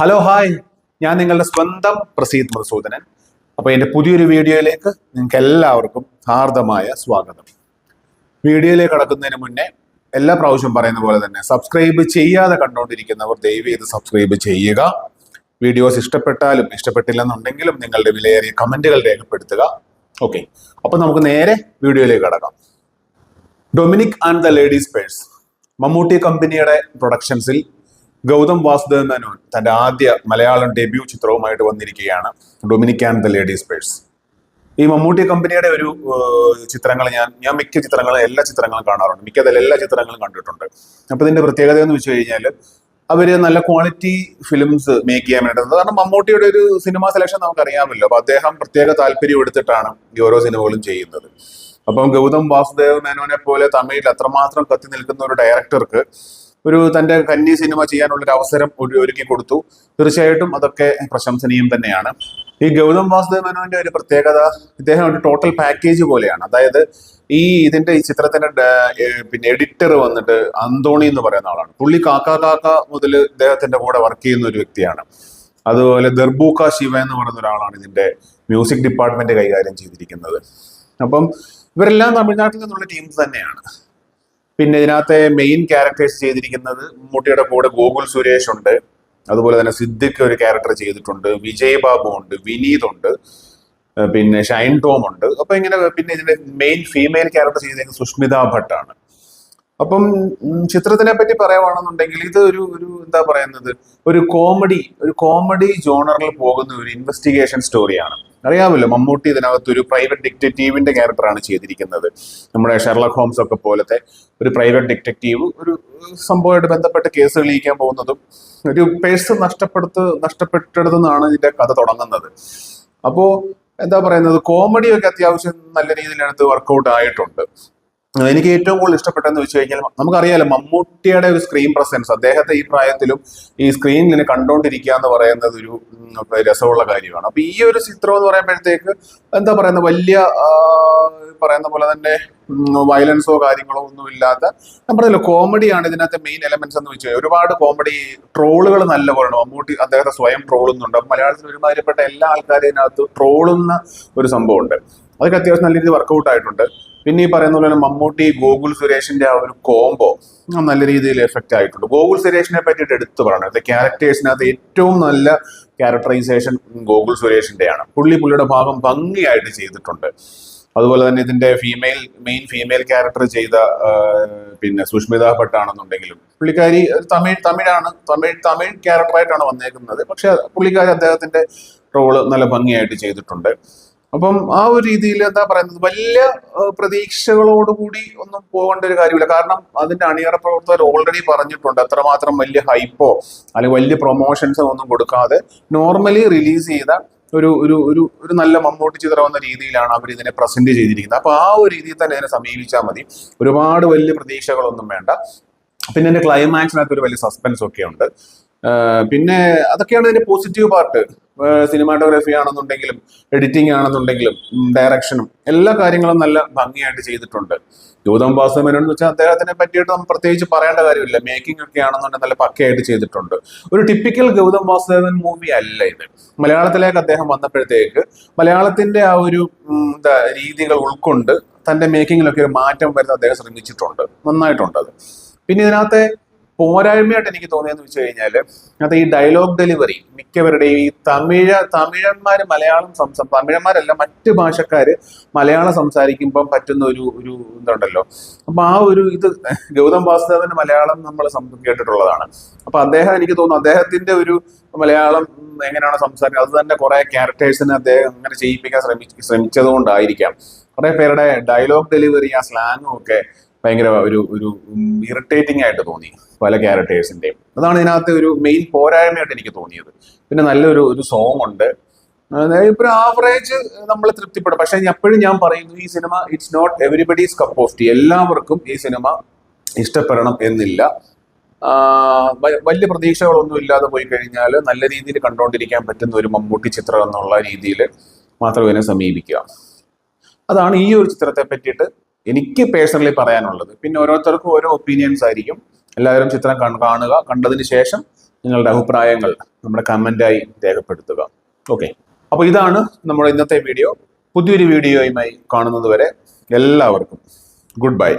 Hello hi ഞാൻ നിങ്ങളുടെ സ്വന്തം പ്രസീദ് മധുസൂദനൻ. അപ്പോൾ എന്റെ പുതിയൊരു വീഡിയോയിലേക്ക് നിങ്ങൾക്ക് എല്ലാവർക്കും ഹാർദമായ സ്വാഗതം. വീഡിയോയിലേക്ക് കടക്കുന്നതിന് മുന്നേ എല്ലാ പ്രാവശ്യം പറയുന്ന പോലെ തന്നെ സബ്സ്ക്രൈബ് ചെയ്യാതെ കണ്ടുകൊണ്ടിരിക്കുന്നവർ ദയവ് ചെയ്ത് സബ്സ്ക്രൈബ് ചെയ്യുക. വീഡിയോസ് ഇഷ്ടപ്പെട്ടാലും ഇഷ്ടപ്പെട്ടില്ലെന്നുണ്ടെങ്കിലും നിങ്ങളുടെ വിലയേറിയ കമന്റുകൾ രേഖപ്പെടുത്തുക. ഓക്കെ അപ്പോൾ നമുക്ക് നേരെ വീഡിയോയിലേക്ക് കടക്കാം. Dominic and the ladies purse Mammootty company പ്രൊഡക്ഷൻസിൽ Gautam Vasudevan Menon തന്റെ ആദ്യ മലയാളം ഡെബ്യൂ ചിത്രവുമായിട്ട് വന്നിരിക്കുകയാണ് Dominic and the ladies purse ഈ മമ്മൂട്ടി കമ്പനിയുടെ ഒരു ചിത്രങ്ങൾ ഞാൻ ഞാൻ മിക്ക ചിത്രങ്ങളും എല്ലാ ചിത്രങ്ങളും കാണാറുണ്ട്. മിക്കതിൽ എല്ലാ ചിത്രങ്ങളും കണ്ടിട്ടുണ്ട്. അപ്പൊ ഇതിന്റെ പ്രത്യേകത എന്ന് വെച്ച് കഴിഞ്ഞാൽ അവർ നല്ല ക്വാളിറ്റി ഫിലിംസ് മേക്ക് ചെയ്യാൻ വേണ്ടി കാരണം മമ്മൂട്ടിയുടെ ഒരു സിനിമ സെലക്ഷൻ നമുക്കറിയാമല്ലോ. അപ്പൊ അദ്ദേഹം പ്രത്യേക താല്പര്യം എടുത്തിട്ടാണ് ഈ ഓരോ സിനിമകളും ചെയ്യുന്നത്. അപ്പം ഗൗതം വാസുദേവ് മേനോനെ പോലെ തമിഴിൽ അത്രമാത്രം കത്തി നിൽക്കുന്ന ഒരു ഡയറക്ടർക്ക് ഒരു തന്റെ കന്നി സിനിമ ചെയ്യാനുള്ള ഒരു അവസരം ഒരുക്കി കൊടുത്തു. തീർച്ചയായിട്ടും അതൊക്കെ പ്രശംസനീയം തന്നെയാണ്. ഈ ഗൗതം വാസുദേവ് മേനോന്റെ ഒരു പ്രത്യേകത ഇദ്ദേഹം ഒരു ടോട്ടൽ പാക്കേജ് പോലെയാണ്. അതായത് ഈ ഇതിന്റെ ഈ ചിത്രത്തിന്റെ പിന്നെ എഡിറ്റർ വന്നിട്ട് അന്തോണി എന്ന് പറയുന്ന ആളാണ്. പുള്ളി കാക്ക കാക്ക മുതൽ ഇദ്ദേഹത്തിന്റെ കൂടെ വർക്ക് ചെയ്യുന്ന ഒരു വ്യക്തിയാണ്. അതുപോലെ ദർബൂക്ക ശിവ എന്ന് പറയുന്ന ഒരാളാണ് ഇതിന്റെ മ്യൂസിക് ഡിപ്പാർട്ട്മെന്റ് കൈകാര്യം ചെയ്തിരിക്കുന്നത്. അപ്പം ഇവരെല്ലാം തമിഴ്നാട്ടിൽ നിന്നുള്ള ടീംസ് തന്നെയാണ്. പിന്നെ ഇതിനകത്തെ മെയിൻ ക്യാരക്ടേഴ്സ് ചെയ്തിരിക്കുന്നത് മമ്മൂട്ടിയുടെ കൂടെ ഗോകുൽ സുരേഷ് ഉണ്ട്. അതുപോലെ തന്നെ സിദ്ദിഖ് ഒരു ക്യാരക്ടർ ചെയ്തിട്ടുണ്ട്. വിജയ് ബാബു ഉണ്ട്. വിനീത് ഉണ്ട്. പിന്നെ ഷൈൻ ടോം ഉണ്ട്. അപ്പൊ ഇങ്ങനെ പിന്നെ ഇതിന്റെ മെയിൻ ഫീമെയിൽ ക്യാരക്ടർ ചെയ്തിരിക്കുന്നത് സുഷ്മിത ഭട്ടാണ് അപ്പം ചിത്രത്തിനെ പറ്റി പറയുവാണെന്നുണ്ടെങ്കിൽ ഇത് ഒരു ഒരു എന്താ പറയുന്നത്? ഒരു കോമഡി ഒരു കോമഡി ജോണറിൽ പോകുന്ന ഒരു ഇൻവെസ്റ്റിഗേഷൻ സ്റ്റോറിയാണ് അറിയാമല്ലോ മമ്മൂട്ടി ഇതിനകത്ത് ഒരു പ്രൈവറ്റ് ഡിറ്റക്റ്റീവിന്റെ ക്യാരക്ടറാണ് ചെയ്തിരിക്കുന്നത്. നമ്മുടെ ഷെർലക് ഹോംസ് ഒക്കെ പോലത്തെ ഒരു പ്രൈവറ്റ് ഡിറ്റക്റ്റീവ് ഒരു സംഭവമായിട്ട് ബന്ധപ്പെട്ട് കേസ് തെളിയിക്കാൻ പോകുന്നതും ഒരു പേഴ്സ് നഷ്ടപ്പെടുത്ത് നഷ്ടപ്പെട്ടെടുത്തുനിന്നാണ് ഇതിന്റെ കഥ തുടങ്ങുന്നത്. അപ്പോ എന്താ പറയുന്നത്? കോമഡിയൊക്കെ അത്യാവശ്യം നല്ല രീതിയിൽ അടുത്ത് വർക്കൗട്ട് ആയിട്ടുണ്ട്. എനിക്ക് ഏറ്റവും കൂടുതൽ ഇഷ്ടപ്പെട്ടെന്ന് വെച്ച് കഴിഞ്ഞാൽ നമുക്കറിയാലോ മമ്മൂട്ടിയുടെ ഒരു സ്ക്രീൻ പ്രസൻസ് അദ്ദേഹത്തെ ഈ പ്രായത്തിലും ഈ സ്ക്രീനിൽ കണ്ടോണ്ടിരിക്കുക എന്ന് പറയുന്നത് ഒരു രസമുള്ള കാര്യമാണ്. അപ്പൊ ഈ ഒരു ചിത്രം എന്ന് പറയുമ്പോഴത്തേക്ക് എന്താ പറയുന്ന വലിയ പറയുന്ന പോലെ തന്നെ വയലൻസോ കാര്യങ്ങളോ ഒന്നും ഇല്ലാത്ത ഞാൻ പറഞ്ഞല്ലോ കോമഡിയാണ് ഇതിനകത്തെ മെയിൻ എലമെന്റ്സ് എന്ന് വെച്ചാൽ ഒരുപാട് കോമഡി ട്രോളുകൾ നല്ല പോലെ മമ്മൂട്ടി അദ്ദേഹത്തെ സ്വയം ട്രോളുന്നുണ്ട് മലയാളത്തിൽ ഒരുമാതിരിപ്പെട്ട എല്ലാ ആൾക്കാരും ഇതിനകത്ത് ട്രോളുന്ന ഒരു സംഭവമുണ്ട്. അതൊക്കെ അത്യാവശ്യം നല്ല രീതിയിൽ വർക്കൗട്ട് ആയിട്ടുണ്ട്. പിന്നെ ഈ പറയുന്ന പോലെ മമ്മൂട്ടി ഗോകുൽ സുരേഷിന്റെ ആ ഒരു കോംബോ നല്ല രീതിയിൽ എഫക്റ്റ് ആയിട്ടുണ്ട്. ഗോകുൽ സുരേഷിനെ പറ്റിയിട്ട് എടുത്തു പറയണം. ക്യാരക്ടേഴ്സിനകത്ത് ഏറ്റവും നല്ല ക്യാരക്ടറൈസേഷൻ ഗോകുൽ സുരേഷിന്റെയാണ്. പുള്ളി പുള്ളിയുടെ ഭാഗം ഭംഗിയായിട്ട് ചെയ്തിട്ടുണ്ട്. അതുപോലെ തന്നെ ഇതിന്റെ ഫീമെയിൽ മെയിൻ ഫീമെയിൽ ക്യാരക്ടർ ചെയ്ത പിന്നെ സുഷ്മിത ഭട്ട് ആണെന്നുണ്ടെങ്കിലും പുള്ളിക്കാരി തമിഴ് തമിഴാണ് തമിഴ് തമിഴ് ക്യാരക്ടറായിട്ടാണ് വന്നേക്കുന്നത്. പക്ഷെ പുള്ളിക്കാരി അദ്ദേഹത്തിന്റെ റോൾ നല്ല ഭംഗിയായിട്ട് ചെയ്തിട്ടുണ്ട്. അപ്പം ആ ഒരു രീതിയിൽ എന്താ പറയുന്നത്? വലിയ പ്രതീക്ഷകളോടുകൂടി ഒന്നും പോകേണ്ട ഒരു കാര്യമില്ല. കാരണം അതിന്റെ അണിയറ പ്രവർത്തകർ ഓൾറെഡി പറഞ്ഞിട്ടുണ്ട്. അത്രമാത്രം വലിയ ഹൈപ്പോ അല്ലെങ്കിൽ വലിയ പ്രൊമോഷൻസോ ഒന്നും കൊടുക്കാതെ നോർമലി റിലീസ് ചെയ്ത ഒരു ഒരു ഒരു ഒരു നല്ല മമ്മൂട്ടി ചിത്രം എന്ന രീതിയിലാണ് അവർ ഇതിനെ പ്രസന്റ് ചെയ്തിരിക്കുന്നത്. അപ്പൊ ആ ഒരു രീതിയിൽ തന്നെ ഇതിനെ സമീപിച്ചാൽ മതി. ഒരുപാട് വലിയ പ്രതീക്ഷകളൊന്നും വേണ്ട. പിന്നെ എന്റെ ക്ലൈമാക്സിനകത്ത് ഒരു വലിയ സസ്പെൻസ് ഒക്കെ ഉണ്ട്. പിന്നെ അതൊക്കെയാണ് ഇതിന്റെ പോസിറ്റീവ് പാർട്ട് സിനിമാറ്റോഗ്രഫി ആണെന്നുണ്ടെങ്കിലും എഡിറ്റിംഗ് ആണെന്നുണ്ടെങ്കിലും ഡയറക്ഷനും എല്ലാ കാര്യങ്ങളും നല്ല ഭംഗിയായിട്ട് ചെയ്തിട്ടുണ്ട്. ഗൗതം വാസുമേനോൻ എന്ന് വെച്ചാൽ അദ്ദേഹത്തിനെ പറ്റിയിട്ട് നമ്മൾ പ്രത്യേകിച്ച് പറയേണ്ട കാര്യമില്ല. മേക്കിംഗ് ഒക്കെ ആണെന്നുണ്ടെങ്കിൽ നല്ല പക്കയായിട്ട് ചെയ്തിട്ടുണ്ട്. ഒരു ടിപ്പിക്കൽ ഗൗതം വാസുദേവൻ മൂവി അല്ല ഇത്. മലയാളത്തിലേക്ക് അദ്ദേഹം വന്നപ്പോഴത്തേക്ക് മലയാളത്തിന്റെ ആ ഒരു എന്താ രീതികൾ ഉൾക്കൊണ്ട് തന്റെ മേക്കിങ്ങിലൊക്കെ ഒരു മാറ്റം വരുത്താൻ അദ്ദേഹം ശ്രമിച്ചിട്ടുണ്ട്. നന്നായിട്ടുണ്ട് അത്. പിന്നെ ഇതിനകത്തെ പോരായ്മയായിട്ട് എനിക്ക് തോന്നിയെന്ന് വെച്ച് കഴിഞ്ഞാൽ അത് ഈ ഡയലോഗ് ഡെലിവറി മിക്കവരുടെയും ഈ തമിഴ് തമിഴന്മാർ മലയാളം സംസാ തമിഴന്മാരല്ല മറ്റ് ഭാഷക്കാർ മലയാളം സംസാരിക്കുമ്പം പറ്റുന്ന ഒരു ഒരു ഇതുണ്ടല്ലോ. അപ്പം ആ ഒരു ഇത് ഗൗതം വാസുദേവന്റെ മലയാളം നമ്മൾ കേട്ടിട്ടുള്ളതാണ്. അപ്പം അദ്ദേഹം എനിക്ക് തോന്നുന്നു അദ്ദേഹത്തിന്റെ ഒരു മലയാളം എങ്ങനെയാണ് സംസാരിക്കുക അത് തന്നെ കുറെ ക്യാരക്ടേഴ്സിനെ അദ്ദേഹം അങ്ങനെ ചെയ്യിപ്പിക്കാൻ ശ്രമി ശ്രമിച്ചതുകൊണ്ടായിരിക്കാം. കുറെ പേരുടെ ഡയലോഗ് ഡെലിവറി ആ സ്ലാങ്ങും ഒക്കെ ഭയങ്കര ഒരു ഒരു ഇറിറ്റേറ്റിംഗ് ആയിട്ട് തോന്നി പല ക്യാരക്ടേഴ്സിന്റെയും അതാണ് ഇതിനകത്ത് ഒരു മെയിൻ പോരായ്മയായിട്ട് എനിക്ക് തോന്നിയത്. പിന്നെ നല്ലൊരു ഒരു സോങ് ഉണ്ട്. ഇപ്പൊ ആവറേജ് നമ്മൾ തൃപ്തിപ്പെടും. പക്ഷെ എപ്പോഴും ഞാൻ പറയുന്നു ഈ cinema it's not everybody's cup of tea എല്ലാവർക്കും ഈ സിനിമ ഇഷ്ടപ്പെടണം എന്നില്ല. വലിയ പ്രതീക്ഷകളൊന്നും ഇല്ലാതെ പോയി കഴിഞ്ഞാൽ നല്ല രീതിയിൽ കണ്ടുകൊണ്ടിരിക്കാൻ പറ്റുന്ന ഒരു മമ്മൂട്ടി ചിത്രം എന്നുള്ള രീതിയിൽ മാത്രം ഇതിനെ സമീപിക്കുക. അതാണ് ഈ ഒരു ചിത്രത്തെ പറ്റിയിട്ട് എനിക്ക് പേഴ്സണലി പറയാനുള്ളത്. പിന്നെ ഓരോരുത്തർക്കും ഓരോ ഒപ്പീനിയൻസ് ആയിരിക്കും. എല്ലാവരും ചിത്രം കാണുക. കണ്ടതിന് ശേഷം നിങ്ങളുടെ അഭിപ്രായങ്ങൾ നമ്മുടെ കമന്റായി രേഖപ്പെടുത്തുക. ഓക്കെ അപ്പോൾ ഇതാണ് നമ്മുടെ ഇന്നത്തെ വീഡിയോ പുതിയൊരു വീഡിയോയുമായി കാണുന്നത് വരെ എല്ലാവർക്കും ഗുഡ് ബൈ